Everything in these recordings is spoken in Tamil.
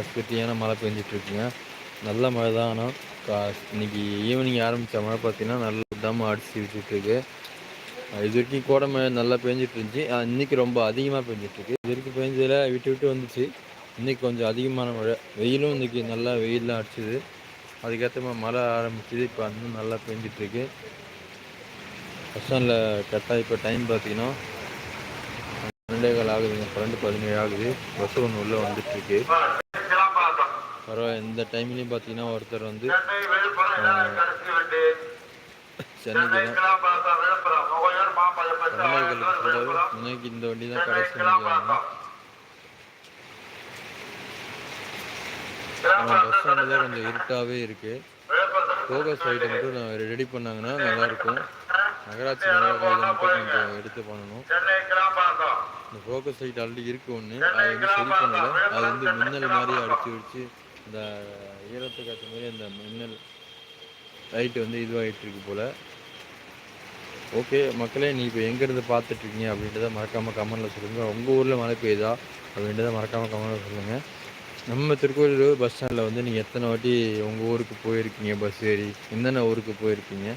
நல்லா மழை பெஞ்சிட்ருக்குங்க. நல்ல மழை தான் ஆனால் கா இன்னைக்கு ஈவினிங் ஆரம்பித்த மழை பார்த்தீங்கன்னா நல்ல தம் அடிச்சு விட்டுட்டுருக்கு இது வரைக்கும் கோடை மழை நல்லா பெஞ்சிட்டு இருந்துச்சு இன்னைக்கு ரொம்ப அதிகமாக பெஞ்சிட்ருக்கு. இது வரைக்கும் பெஞ்சதில் விட்டு விட்டு வந்துச்சு. இன்றைக்கி கொஞ்சம் அதிகமான மழை. வெயிலும் இன்னைக்கு நல்லா வெயிலெலாம் அடிச்சுது. அதுக்கேற்ற மாதிரி மழை ஆரம்பிச்சுது இப்போ இன்னும் நல்லா பெஞ்சிட்ருக்கு. பஸ் ஸ்டாண்டில் கரெக்டாக இப்போ டைம் பார்த்தீங்கன்னா பன்னெண்டே கால் ஆகுதுங்க. பன்னெண்டு பதினேழு ஆகுது. பஸ் ஒன்று உள்ளே வந்துட்டுருக்கு பரவாயில்ல இந்த டைம்லேயும் பார்த்தீங்கன்னா ஒருத்தர் வந்து சென்னைக்கு தான் இன்னைக்கு இந்த வண்டி தான் கடைசி பஸ் ஸ்டாண்டு தான் கொஞ்சம் இருட்டாகவே இருக்குது ஃபோகஸ் லைட்டை மட்டும் நான் ரெடி பண்ணாங்கன்னா நல்லாயிருக்கும். நகராட்சி நிர்வாகம் இதை மட்டும் கொஞ்சம் எடுத்து பண்ணணும். இந்த ஃபோக்கஸ் லைட் ஆல்ரெடி இருக்கு ஒன்று அதை வந்து சரி பண்ணலை. அது வந்து மின்னல் மாதிரி அடிச்சு வச்சு இந்த ஈரத்துக்கு ஏற்ற மாதிரி அந்த மின்னல் லைட்டு வந்து இதுவாகிட்டு இருக்கு போல். ஓகே மக்களே நீ இப்போ எங்கேருந்து பார்த்துட்ருக்கீங்க அப்படின்றத மறக்காமல் கமெண்டில் சொல்லுங்கள் உங்கள் ஊரில் மழை பெய்யுதா அப்படின்றத மறக்காமல் கமெண்டில் சொல்லுங்கள் நம்ம திருக்கோயிலூர் பஸ் ஸ்டாண்டில் வந்து நீங்கள் எத்தனை வாட்டி உங்கள் ஊருக்கு போயிருக்கீங்க? பஸ் ஏறி என்னென்ன ஊருக்கு போயிருக்கீங்க?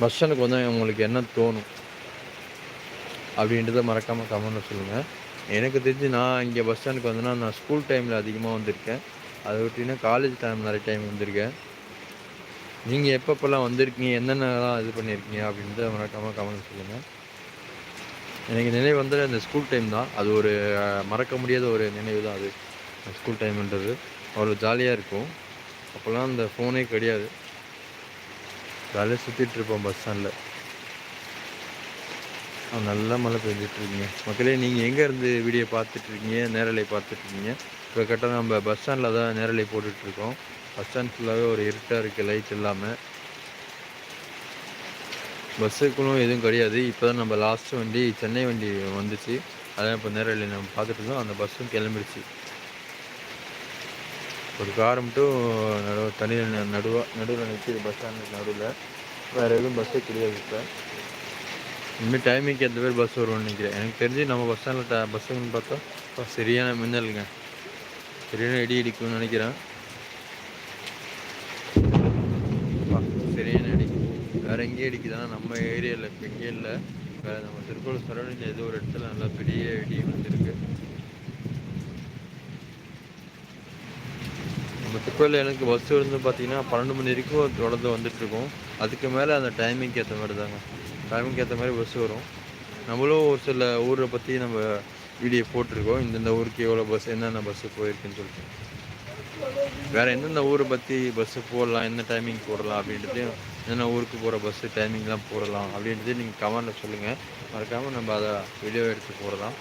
பஸ் ஸ்டாண்டுக்கு வந்து உங்களுக்கு என்ன தோணும்? அப்படின்றத மறக்காமல் கமெண்டில் சொல்லுங்கள் எனக்கு தெரிஞ்சு நான் இங்கே பஸ் ஸ்டாண்டுக்கு வந்தேன்னா நான் ஸ்கூல் டைமில் அதிகமாக வந்திருக்கேன். அதை விட்டிங்கன்னா காலேஜ் டைம் நிறைய டைம் வந்திருக்கேன். நீங்கள் எப்பப்பெல்லாம் வந்திருக்கீங்க என்னென்னலாம் இது பண்ணியிருக்கீங்க அப்படின்றத மறக்காமல் கமெண்ட் சொல்லுங்கள் எனக்கு நினைவு வந்து அந்த ஸ்கூல் டைம் தான். அது ஒரு மறக்க முடியாத ஒரு நினைவு தான் அது. ஸ்கூல் டைம்ன்றது அவ்வளோ ஜாலியாக இருக்கும். அப்போல்லாம் அந்த ஃபோனே கிடையாது. ஜாலியாக சுற்றிட்டு இருப்போம் பஸ் ஸ்டாண்டில் நல்லா மழை பெஞ்சிட்ருக்கீங்க. மக்களே நீங்கள் எங்கேருந்து வீடியோ பார்த்துட்ருக்கீங்க நேரலை பார்த்துட்ருக்கீங்க? இப்போ கரெக்டாக நம்ம பஸ் ஸ்டாண்டில் தான் நேரலை போட்டுட்ருக்கோம். பஸ் ஸ்டாண்ட் ஃபுல்லாகவே ஒரு இருட்டாக இருக்குது லைட் இல்லாமல். பஸ்ஸுக்குள்ளும் எதுவும் கிடையாது. இப்போ தான் நம்ம லாஸ்ட் வண்டி சென்னை வண்டி வந்துச்சு. அதான் இப்போ நேரலை நம்ம பார்த்துட்டு இருந்தோம். அந்த பஸ்ஸும் கிளம்பிடுச்சு. ஒரு கார் மட்டும் நடுவ தனியில் நடுவாக நடுவில் நிற்கிது பஸ் ஸ்டாண்டுக்கு நடுவில். வேறு எதுவும் பஸ்ஸே கிடையாது இப்போ. இன்னும் டைமிங்க்கு எந்த பேர் பஸ் வரும்னு நினைக்கிறேன். எனக்கு தெரிஞ்சு நம்ம பஸ் ஸ்டாண்டில் ட பஸ்ஸுங்கன்னு பார்த்தா இப்போ சரியான மின்னலுங்க. சரியான இடி இடிக்கும்னு நினைக்கிறேன். சரியான இடி. வேறு எங்கேயும் அடிக்குதுன்னா நம்ம ஏரியாவில் இப்போ இங்கே இல்லை. வேறு நம்ம திருக்கோள் சரௌண்டிங் ஏதோ ஒரு இடத்துல நல்லா பெரிய இடி வந்துருக்கு நம்ம திருக்கோயில் எனக்கு பஸ் வந்து பார்த்தீங்கன்னா பன்னெண்டு மணி வரைக்கும் தொடர்ந்து வந்துட்டுருக்கோம் அதுக்கு மேலே அந்த டைமிங்க்கு ஏற்ற மாதிரி தாங்க. டைமுக்கு ஏற்ற மாதிரி பஸ் வரும். நம்மளும் ஒரு சில ஊரை பற்றி நம்ம வீடியோ போட்டிருக்கோம். இந்தந்த ஊருக்கு எவ்வளோ பஸ் என்னென்ன பஸ்ஸு போயிருக்குன்னு சொல்லிட்டு. வேறு எந்தெந்த ஊரை பற்றி பஸ்ஸு போடலாம் எந்த டைமிங் போடலாம் அப்படின்றது என்னென்ன ஊருக்கு போகிற பஸ்ஸு டைமிங்லாம் போடலாம் அப்படின்றது நீங்கள் கமெண்டில் சொல்லுங்கள் மறக்காமல் நம்ம அதை வீடியோ எடுத்து போடலாம்.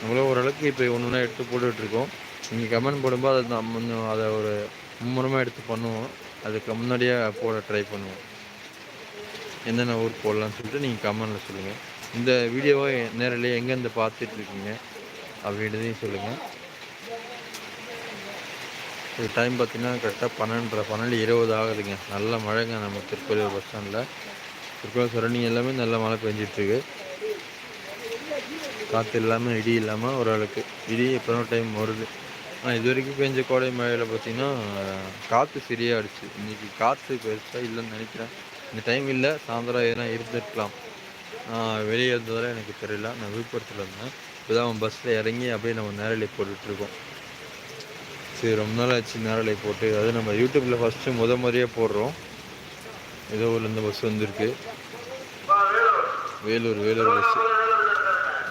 நம்மளும் ஓரளவுக்கு இப்போ ஒன்று ஒன்றா எடுத்து போட்டுட்ருக்கோம் நீங்கள் கமெண்ட் போடும்போது அதை நம்ம அதை ஒரு மும்முரமாக எடுத்து பண்ணுவோம். அதுக்கு முன்னாடியே போட ட்ரை பண்ணுவோம். என்னென்ன ஊர் போடலான்னு சொல்லிட்டு நீங்கள் கமெண்டில் சொல்லுங்கள் இந்த வீடியோவை நேரில் எங்கேருந்து பார்த்துட்ருக்கீங்க அப்படின்றதையும் சொல்லுங்கள் இது டைம் பார்த்திங்கன்னா கரெக்டாக பன்னெண்டரை பன்னெண்டு இருபது ஆகுதுங்க. நல்ல மழைங்க நம்ம திருக்கோயிலூர் பஸ் ஸ்டாண்டில் திருக்கோயில் சரௌண்டிங் எல்லாமே நல்ல மழை பெஞ்சிட்ருக்கு. காற்று இல்லாமல் இடி இல்லாமல் ஓரளவுக்கு. இடி எப்போ டைம் வருது. ஆனால் இது வரைக்கும் பெஞ்ச கோடை மழையில் பார்த்தீங்கன்னா காற்று சரியாக அடிச்சு. இன்றைக்கி காற்று பெருசாக இல்லைன்னு நினைக்கிறேன். இந்த டைம் இல்லை சாயந்தரம் எதுனா இருந்துருக்கலாம். வெளியே இருந்ததால எனக்கு தெரியல. நான் விழுப்புரத்தில் இருந்தேன். இப்போ தான் பஸ்ஸில் இறங்கி அப்படியே நம்ம நேரலை போட்டுட்ருக்கோம் சரி ரொம்ப நாள் ஆச்சு நேரலை போட்டு. அது நம்ம யூடியூப்பில் ஃபஸ்ட்டு முத முறையாக போடுறோம். ஏதோ ஊர்லேருந்து பஸ் வந்திருக்கு. வேலூர் வேலூர் பஸ்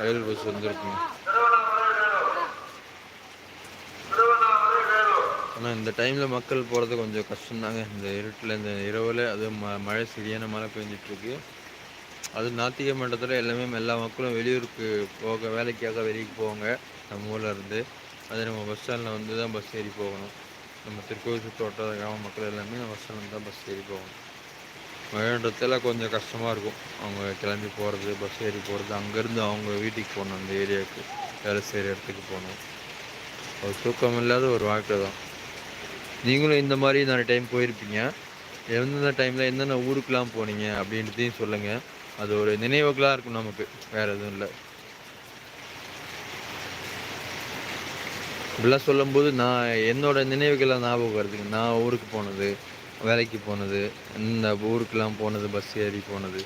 வேலூர் பஸ் வந்திருக்குங்க ஆனால் இந்த டைமில் மக்கள் போகிறது கொஞ்சம் கஷ்டம்தாங்க. இந்த இருட்டில் இந்த இரவில் அது ம மழை சரியான மழை பெஞ்சிட்ருக்கு. அது நாத்திக மண்டலத்தில் எல்லாமே எல்லா மக்களும் வெளியூருக்கு போக வேலைக்காக வெளியே போவாங்க. நம்ம ஊரில் இருந்து. அது நம்ம பஸ் ஸ்டாண்டில் வந்து தான் பஸ் ஏறி போகணும். நம்ம திருக்கோவில் சுற்று கிராம மக்கள் எல்லாமே நம்ம பஸ் ஸ்டாண்டில் தான் பஸ் ஏறி போகணும். மழைன்றதுல கொஞ்சம் கஷ்டமாக இருக்கும். அவங்க கிளம்பி போகிறது பஸ் ஏறி போகிறது அங்கேருந்து அவங்க வீட்டுக்கு போகணும் அந்த ஏரியாவுக்கு வேலை செய்கிற இடத்துக்கு போகணும். ஒரு தூக்கம் இல்லாத ஒரு வாழ்க்கை தான். நீங்களும் இந்த மாதிரி நிறைய டைம் போயிருப்பீங்க. எந்தெந்த டைமில் என்னென்ன ஊருக்கெலாம் போனீங்க அப்படின்றதையும் சொல்லுங்கள் அது ஒரு நினைவுகளாக இருக்கும் நமக்கு. வேறு எதுவும் இல்லை. இப்படிலாம் சொல்லும்போது நான் என்னோட நினைவுகளை ஞாபகம் வருதுங்க நான் ஊருக்கு போனது வேலைக்கு போனது இந்த ஊருக்கெலாம் போனது பஸ் ஏறி போனது.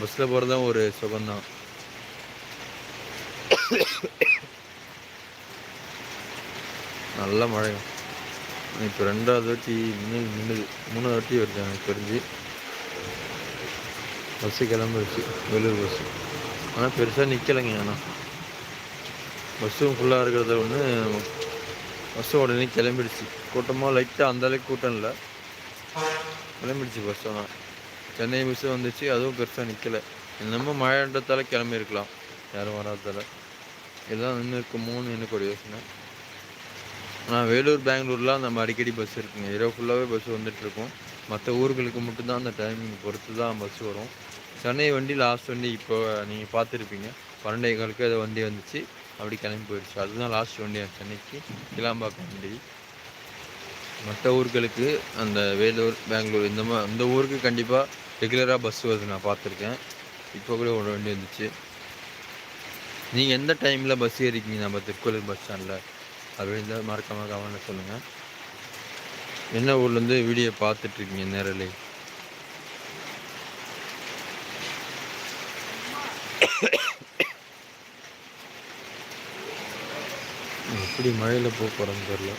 பஸ்ஸில் போகிறது தான் ஒரு சுகம்தான். நல்ல மழை இப்போ ரெண்டாவது வாட்டி மின்னல் மின்னுது மூணாவது வாட்டி வருது எனக்கு தெரிஞ்சு பஸ்ஸு கிளம்பிடுச்சு வேலூர் பஸ்ஸு. ஆனால் பெருசாக நிற்கலைங்க ஆனால் பஸ்ஸும் ஃபுல்லாக இருக்கிறத ஒன்று பஸ்ஸும் உடனே கிளம்பிடுச்சு. கூட்டமாக லைட்டாக அந்தளவுக்கு கூட்டம் இல்லை. கிளம்பிடுச்சு பஸ் ஆனால் சென்னை பஸ்ஸு வந்துச்சு அதுவும் பெருசாக நிற்கலை என்னமோ மழைன்றதால கிளம்பியிருக்கலாம். யாரும் வராதால இதெல்லாம் நின்று இருக்குமோன்னு எனக்கு ஒரு யோசனை. ஆனால் வேலூர் பெங்களூர்லாம் நம்ம அடிக்கடி பஸ் இருக்குங்க. இரவு ஃபுல்லாகவே பஸ் வந்துட்டுருக்கும். மற்ற ஊர்களுக்கு மட்டும்தான் அந்த டைமிங் பொறுத்து தான் பஸ் வரும். சென்னை வண்டி லாஸ்ட் வண்டி இப்போ நீங்கள் பார்த்துருப்பீங்க. பன்னெண்டே காலுக்கு அது வண்டி வந்துச்சு. அப்படி கிளம்பி போயிடுச்சு. அதுதான் லாஸ்ட் வண்டி சென்னைக்கு கிளாம்பாக்கம் வண்டி. மற்ற ஊர்களுக்கு அந்த வேலூர் பெங்களூர் இந்த மாதிரி அந்த ஊருக்கு கண்டிப்பாக ரெகுலராக பஸ் வருது நான் பார்த்துருக்கேன். இப்போ கூட ஒரு வண்டி வந்துச்சு. நீங்கள் எந்த டைமில் பஸ் ஏறிக்கிங்க நம்ம திருக்கோவில் பஸ் ஸ்டாண்டில் அப்படின்னு மறக்காமல் கவனம் சொல்லுங்கள் என்ன ஊர்லேருந்து வீடியோ பார்த்துட்ருக்கீங்க நேரலே எப்படி மழையில் போக போகிறோன்னு தெரில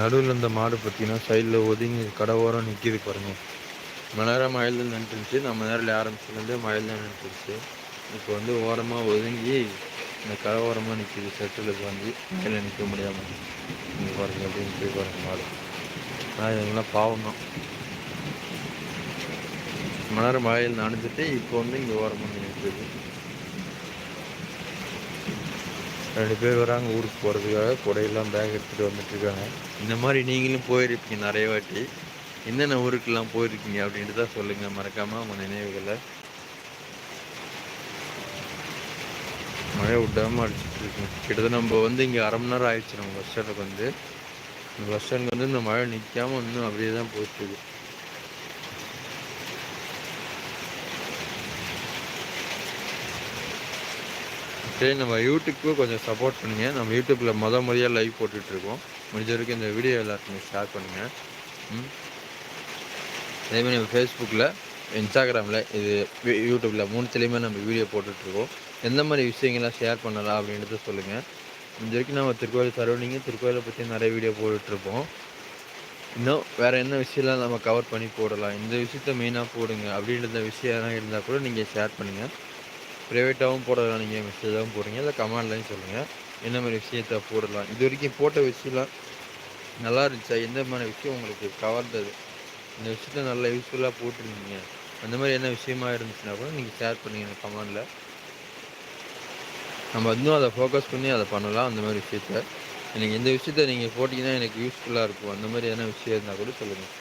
நடுவில் இந்த மாடு பார்த்தீங்கன்னா சைடில் ஒதுங்கி கடை ஓரம் நிற்கிது பாருங்க. மணி நேரம் மழையில் தான் நின்றுச்சு. நம்ம நேரில் ஆரம்பிச்சுலேருந்து மழையில் தான் நின்றுச்சு. இப்போ வந்து ஓரமாக ஒதுங்கி இந்த கடை ஓரமாக நிற்கிது செட்டில் வந்து மேலே நிற்க முடியாமல் இங்கே பாருங்க அப்படின்னு போய் பாருங்க மாடு. நான் இதெல்லாம் பாவம் தான் மணி நேரம் மழையில் நனைஞ்சிட்டு இப்போ வந்து இங்கே ஓரமாக நிற்குது ரெண்டு பேர் வராங்க ஊருக்கு போகிறதுக்காக கொடையெல்லாம் பேக் எடுத்துகிட்டு வந்துட்டுருக்காங்க. இந்த மாதிரி நீங்களும் போயிருப்பீங்க நிறைய வாட்டி. என்னென்ன ஊருக்கெல்லாம் போயிருக்கீங்க அப்படின்ட்டு தான் சொல்லுங்கள் மறக்காமல் உங்கள் நினைவுகளை. மழை விடாமல் அடிச்சுட்டு இருக்கு கிட்டத்தட்ட நம்ம வந்து இங்கே அரை மணி நேரம் ஆயிடுச்சு நம்ம பஸ் ஸ்டாண்டுக்கு வந்து. இந்த பஸ் ஸ்டாண்டுக்கு வந்து இந்த மழை நிற்காமல் இன்னும் அப்படியே தான் போயிட்டுருக்கு. சரி நம்ம யூடியூப்புக்கு கொஞ்சம் சப்போர்ட் பண்ணுங்கள் நம்ம யூடியூப்பில் மொதல் முறையாக லைவ் போட்டுட்ருக்கோம். முடிஞ்ச வரைக்கும் இந்த வீடியோ எல்லாருக்குமே ஷேர் பண்ணுங்கள் ம். அதேமாதிரி நம்ம ஃபேஸ்புக்கில் இன்ஸ்டாகிராமில் இது யூடியூப்பில் மூணுத்துலேயுமே நம்ம வீடியோ போட்டுட்ருக்கோம் எந்த மாதிரி விஷயங்கள்லாம் ஷேர் பண்ணலாம் அப்படின்றத சொல்லுங்கள் முடிஞ்ச வரைக்கும் நம்ம திருக்கோயில் சரௌண்டிங்கு திருக்கோயிலை பற்றி நிறைய வீடியோ போட்டுட்ருப்போம் இன்னும் வேறு என்ன விஷயம்லாம் நம்ம கவர் பண்ணி போடலாம் இந்த விஷயத்த மெயினாக போடுங்க அப்படின்ற விஷயம் இருந்தால் கூட நீங்கள் ஷேர் பண்ணுங்கள் ப்ரைவேட்டாகவும் போடலாம் நீங்கள் மெசேஜாகவும் போடுறீங்க. இல்லை கமெண்ட்லையும் சொல்லுங்கள் என்ன மாதிரி விஷயத்த போடலாம்? இது வரைக்கும் போட்ட விஷயம்லாம் நல்லா இருந்துச்சா? எந்த மாதிரி விஷயம் உங்களுக்கு கவர்ந்தது? இந்த விஷயத்த நல்லா யூஸ்ஃபுல்லாக போட்டிருந்தீங்க. அந்த மாதிரி என்ன விஷயமா இருந்துச்சுன்னா கூட நீங்கள் ஷேர் பண்ணுங்கள் கமெண்டில். நம்ம இன்னும் அதை ஃபோக்கஸ் பண்ணி அதை பண்ணலாம் அந்த மாதிரி விஷயத்த. எனக்கு எந்த விஷயத்த நீங்கள் போட்டிங்கன்னா எனக்கு யூஸ்ஃபுல்லாக இருக்கும். அந்த மாதிரி என்ன விஷயம் இருந்தால் கூட சொல்லுங்கள்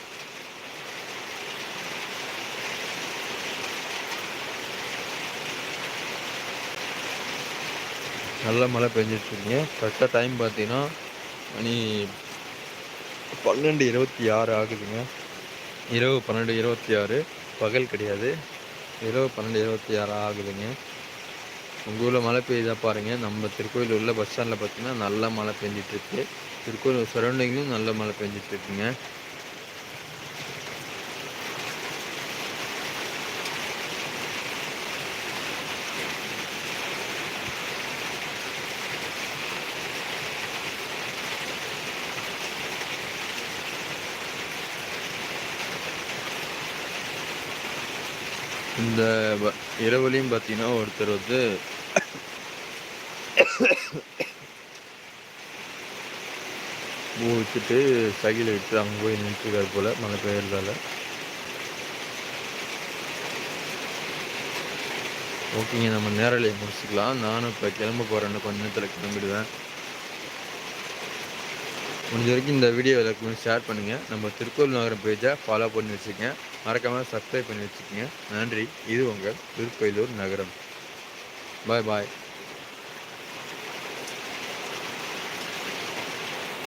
நல்ல மழை பெஞ்சிட்ருக்கீங்க. கரெக்டாக டைம் பார்த்தீங்கன்னா மணி பன்னெண்டு இருபத்தி ஆறு ஆகுதுங்க. இரவு பன்னெண்டு இருபத்தி ஆறு பகல் கிடையாது. இரவு பன்னெண்டு இருபத்தி ஆறு ஆகுதுங்க. உங்கள் ஊரில் மழை பெய்யுதா பாருங்கள் நம்ம திருக்கோயில் உள்ள பஸ் ஸ்டாண்டில் பார்த்தீங்கன்னா நல்ல மழை பெஞ்சிட்ருக்கு. திருக்கோயில் சரௌண்டிங்லையும் நல்ல மழை பெஞ்சிட்ருக்குங்க. இந்த இரவுலையும் பார்த்தீங்கன்னா ஒருத்தர் வந்து பூ வச்சுட்டு சைக்கிள் விட்டு அங்கே போய் நின்றுருக்காரு போல் மழை பெய்யறதால. ஓகேங்க நம்ம நேரலையை முடிச்சுக்கலாம். நானும் இப்போ கிளம்ப போகிறேன்னு கொஞ்ச நேரத்தில் கிளம்பிடுவேன். முடிஞ்ச வரைக்கும் இந்த வீடியோ எல்லாருக்குமே ஷேர் பண்ணுங்கள் நம்ம திருக்கோவில் நகரம் பேஜை ஃபாலோ பண்ணி வச்சுருக்கேன். மறக்காமல் சப்ஸ்கிரைப் பண்ணி வச்சுக்கோங்க. நன்றி. இது உங்கள் திருக்கோயிலூர் நகரம். பாய் பாய்